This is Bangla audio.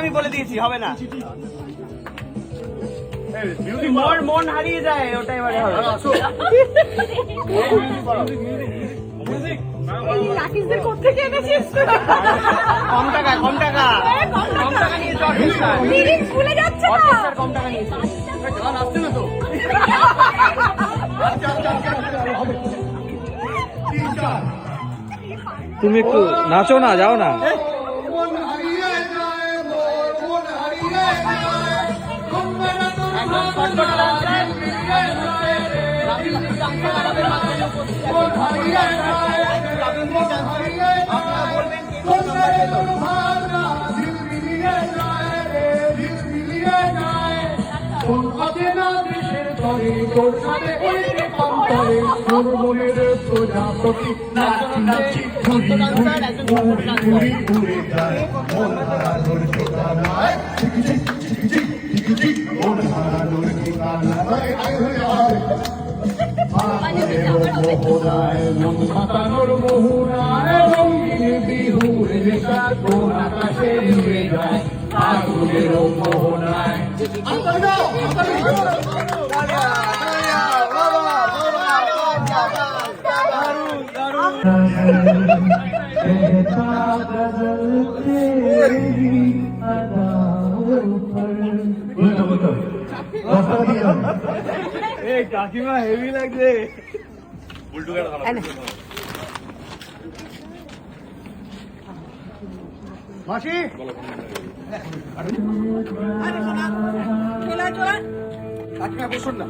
আমি বলে দিয়েছি হবে না মন মন হারিয়ে যায় ওটা এবারে রাকিসদের কোথেকে এনেছিস? কম টাকা কম টাকা। কম টাকা নিয়ে চল লিরিক্স ভুলে যাচ্ছে না? কম টাকা নিয়েছে তুমি একটু নাচো না যাও না। একদম প্রজাপতি নাচি নাচি ঘুরি ঘুরি ঘুরি ঘুরে যায় মন হারানোর ঠিকানায় ঝিক ঝিক ঝিক ঝিক ঝিক ঝিক মন হারানোর ঠিকানায় মোহনায় মন মাতানোর রঙিন পূর্ণিমে কোন আকাশে নিয়ে কাকিমা হেভি লাগছে উল্টো মাসি। কাকিমা বসুন না।